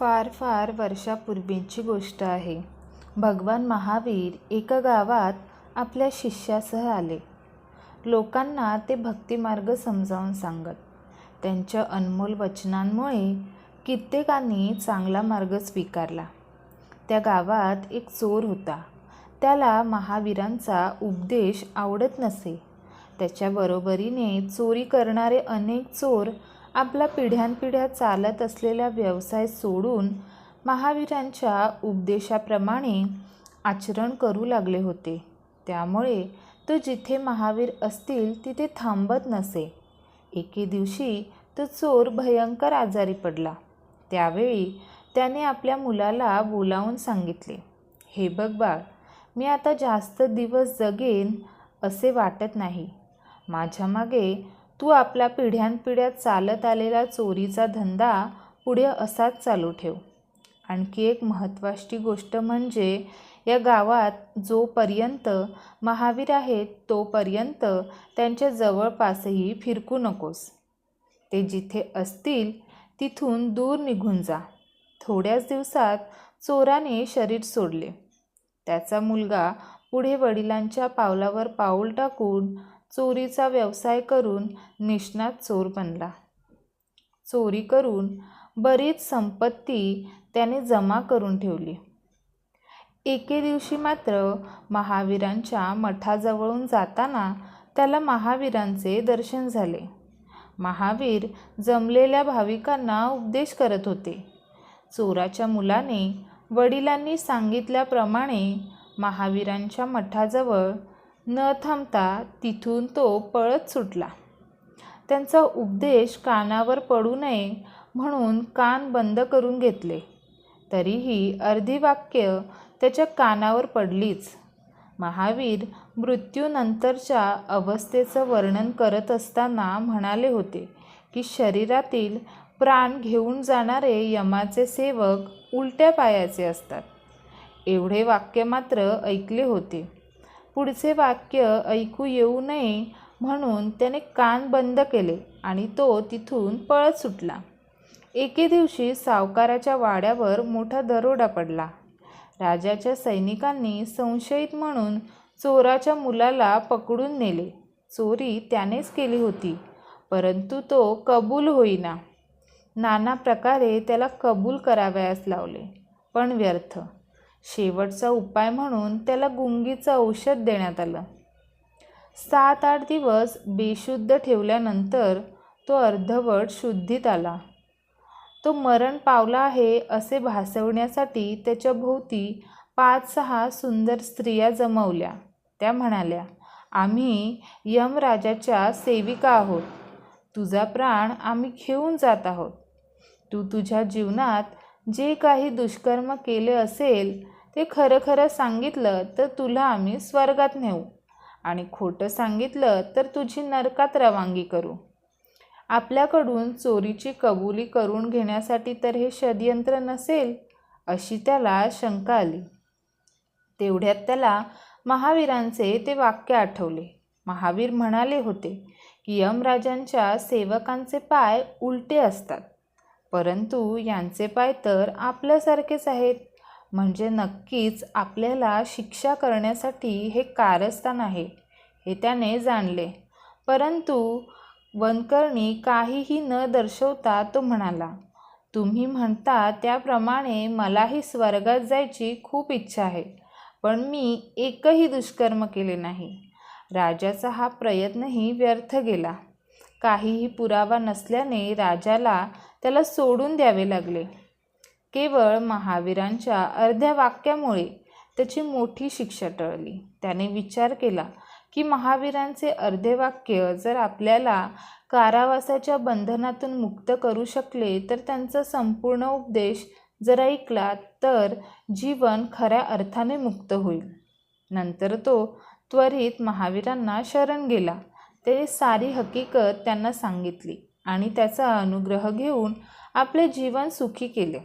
फार फार वर्षापूर्वीची गोष्ट आहे. भगवान महावीर एका गावात आपल्या शिष्यासह आले. लोकांना ते भक्तिमार्ग समजावून सांगत. त्यांच्या अनमोल वचनांमुळे कित्येकांनी चांगला मार्ग स्वीकारला. त्या गावात एक चोर होता. त्याला महावीरांचा उपदेश आवडत नसे. त्याच्याबरोबरीने चोरी करणारे अनेक चोर आपला पिढ्यानपिढ्या चालत असलेला व्यवसाय सोडून महावीरांच्या उपदेशाप्रमाणे आचरण करू लागले होते. त्यामुळे तो जिथे महावीर असतील तिथे थांबत नसे. एके दिवशी तो चोर भयंकर आजारी पडला. त्यावेळी त्याने आपल्या मुलाला बोलावून सांगितले हे बघ बाळ मी आता जास्त दिवस जगेन असे वाटत नाही. माझ्या मागे तू आपला पिढ्यानपिढ्या चालत आलेला चोरीचा धंदा पुढे असाच चालू ठेव. आणखी एक महत्त्वाची गोष्ट म्हणजे या गावात जोपर्यंत महावीर आहेत तोपर्यंत त्यांच्या जवळपासही फिरकू नकोस. ते जिथे असतील तिथून दूर निघून जा. थोड्याच दिवसात चोराने शरीर सोडले. त्याचा मुलगा पुढे वडिलांच्या पावलावर पाऊल टाकून चोरीचा व्यवसाय करून निष्णात चोर बनला. चोरी करून बरीच संपत्ती त्याने जमा करून ठेवली. एके दिवशी मात्र महावीरांच्या मठाजवळून जाताना त्याला महावीरांचे दर्शन झाले. महावीर जमलेल्या भाविकांना उपदेश करत होते. चोराच्या मुलाने वडिलांनी सांगितल्याप्रमाणे महावीरांच्या मठाजवळ न थांबता तिथून तो पळत सुटला. त्यांचा उपदेश कानावर पडू नये म्हणून कान बंद करून घेतले. तरीही अर्धी वाक्य त्याच्या कानावर पडलीच. महावीर मृत्यूनंतरच्या अवस्थेचं वर्णन करत असताना म्हणाले होते की शरीरातील प्राण घेऊन जाणारे यमाचे सेवक उलट्या पायाचे असतात. एवढे वाक्य मात्र ऐकले होते. पुढचे वाक्य ऐकू येऊ नये म्हणून त्याने कान बंद केले आणि तो तिथून पळत सुटला. एके दिवशी सावकाराच्या वाड्यावर मोठा दरोडा पडला. राजाच्या सैनिकांनी संशयित म्हणून चोराच्या मुलाला पकडून नेले. चोरी त्यानेच केली होती परंतु तो कबूल होईना. नाना प्रकारे त्याला कबूल करावयास लावले पण व्यर्थ. शेवटचा उपाय म्हणून त्याला गुंगीचं औषध देण्यात आलं. सात आठ दिवस बेशुद्ध ठेवल्यानंतर तो अर्धवट शुद्धीत आला. तो मरण पावला आहे असे भासवण्यासाठी त्याच्या भोवती पाच सहा सुंदर स्त्रिया जमवल्या. त्या म्हणाल्या आम्ही यमराजाच्या सेविका आहोत. तुझा प्राण आम्ही घेऊन जात आहोत. तू तुझ्या जीवनात जे काही दुष्कर्म केले असेल ते खरं खरं सांगितलं तर तुला आम्ही स्वर्गात नेऊ. आणि खोटं सांगितलं तर तुझी नरकात रवानगी करू. आपल्याकडून चोरीची कबुली करून घेण्यासाठी तर हे षडयंत्र नसेल अशी त्याला शंका आली. तेवढ्यात त्याला महावीरांचे ते वाक्य आठवले. महावीर म्हणाले होते की यमराजांच्या सेवकांचे पाय उलटे असतात. परंतु यांचे पाय तर आपल्यासारखेच आहेत. म्हणजे नक्कीच आपल्याला शिक्षा करण्यासाठी हे कारस्थान आहे हे त्याने जाणले. परंतु वनकर्णी काहीही न दर्शवता तो म्हणाला तुम्ही म्हणता त्याप्रमाणे मलाही स्वर्गात जायची खूप इच्छा आहे पण मी एकही दुष्कर्म केले नाही. राजाचा हा प्रयत्नही व्यर्थ गेला. काहीही पुरावा नसल्याने राजाला त्याला सोडून द्यावे लागले. केवळ महावीरांच्या अर्ध्या वाक्यामुळे त्याची मोठी शिक्षा टळली. त्याने विचार केला की महावीरांचे अर्धे वाक्य जर आपल्याला कारावासाच्या बंधनातून मुक्त करू शकले तर त्यांचा संपूर्ण उपदेश जर ऐकला तर जीवन खऱ्या अर्थाने मुक्त होईल. नंतर तो त्वरित महावीरांना शरण गेला. ते सारी हकीकत त्यांना सांगितली. आणि त्याचा अनुग्रह घेऊन आपले जीवन सुखी केले.